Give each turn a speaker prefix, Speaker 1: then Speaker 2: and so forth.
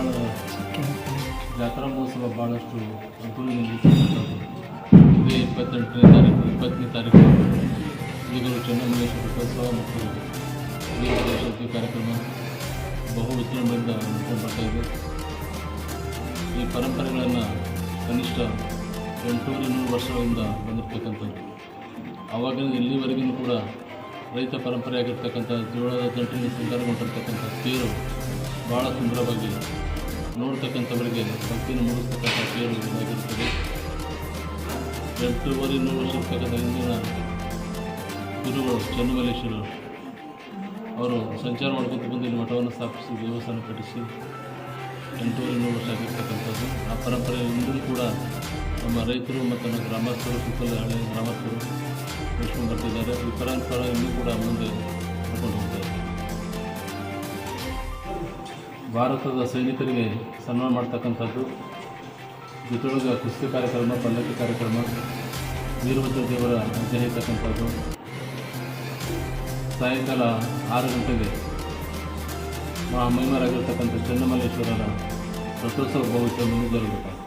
Speaker 1: ಬಡದಾಳದ ಜಾತ್ರಾ ಮಹೋತ್ಸವ ಭಾಳಷ್ಟು ಅನುಕೂಲದಲ್ಲಿ ಇದೇ ಇಪ್ಪತ್ತೆಂಟನೇ ತಾರೀಕು ಇಪ್ಪತ್ತನೇ ತಾರೀಕು ಇದು ಚೆನ್ನಮಲ್ಲೇಶ್ವರ ರಥೋತ್ಸವ ಮತ್ತು ವೀರಶಕ್ತಿ ಕಾರ್ಯಕ್ರಮ ಬಹು ವಿಜೃಂಭಣೆಯಿಂದ ಬರ್ತಾ ಇದೆ. ಈ ಪರಂಪರೆಗಳನ್ನು ಕನಿಷ್ಠ ಎಂಟೂರು ನೂರು ವರ್ಷಗಳಿಂದ ಬಂದಿರತಕ್ಕಂಥದ್ದು. ಆವಾಗಿನ ಇಲ್ಲಿವರೆಗೂ ಕೂಡ ರೈತ ಪರಂಪರೆಯಾಗಿರ್ತಕ್ಕಂಥ ಜೋಳದ ದಂಟಿನ ಶೃಂಗಾರಗೊಂಡಿರ್ತಕ್ಕಂಥ ತೇರು ಭಾಳ ಸುಂದರವಾಗಿ ನೋಡ್ತಕ್ಕಂಥವರಿಗೆ ಭಕ್ತಿಯನ್ನು ಮೂಡಿಸ್ತಕ್ಕಂಥ ತೇರು ಇದಾಗಿರುತ್ತದೆ ಎಂಟೂವರೆ ನೂರು ವರ್ಷ ಇರ್ತಕ್ಕಂಥ ಹಿಂದಿನ ಗುರುಗಳು ಚನ್ನಮಲ್ಲೇಶ್ವರರು ಅವರು ಸಂಚಾರ ಮಾಡ್ಕೊತ ಬಂದು ಇಲ್ಲಿ ಮಠವನ್ನು ಸ್ಥಾಪಿಸಿ, ದೇವಸ್ಥಾನ ಕಟ್ಟಿಸಿ, ಎಂಟೂವರೆ ನೂರು ವರ್ಷ ಆಗಿರ್ತಕ್ಕಂಥದ್ದು. ಆ ಪರಂಪರೆ ಇಂದೂ ಕೂಡ ನಮ್ಮ ರೈತರು ಮತ್ತು ನಮ್ಮ ಗ್ರಾಮಸ್ಥರು, ಸುತ್ತಲ ಹಳೆಯ ಗ್ರಾಮಸ್ಥರು ನಡೆಸ್ಕೊಂಡು ಬರ್ತಿದ್ದಾರೆ. ಈ ಪರಂಪರೆ ಕೂಡ ಮುಂದೆ ಭಾರತದ ಸೈನಿಕರಿಗೆ ಸನ್ಮಾನ ಮಾಡ್ತಕ್ಕಂಥದ್ದು ಜೊತೆಯೊಳಗೆ ಕುಸ್ತಿ ಕಾರ್ಯಕ್ರಮ, ಪಲ್ಲಕ್ಕಿ ಕಾರ್ಯಕ್ರಮ, ವೀರಭದ್ರ ದೇವರ ಅಂಜನೆ ಇರ್ತಕ್ಕಂಥದ್ದು. ಸಾಯಂಕಾಲ ಆರು ಗಂಟೆಗೆ ಮಹಾ ಚನ್ನಮಲ್ಲೇಶ್ವರರ ರಥೋತ್ಸವ ಭವಿಷ್ಯ ಮುಂದೆ ಜರುಗುತ್ತೆ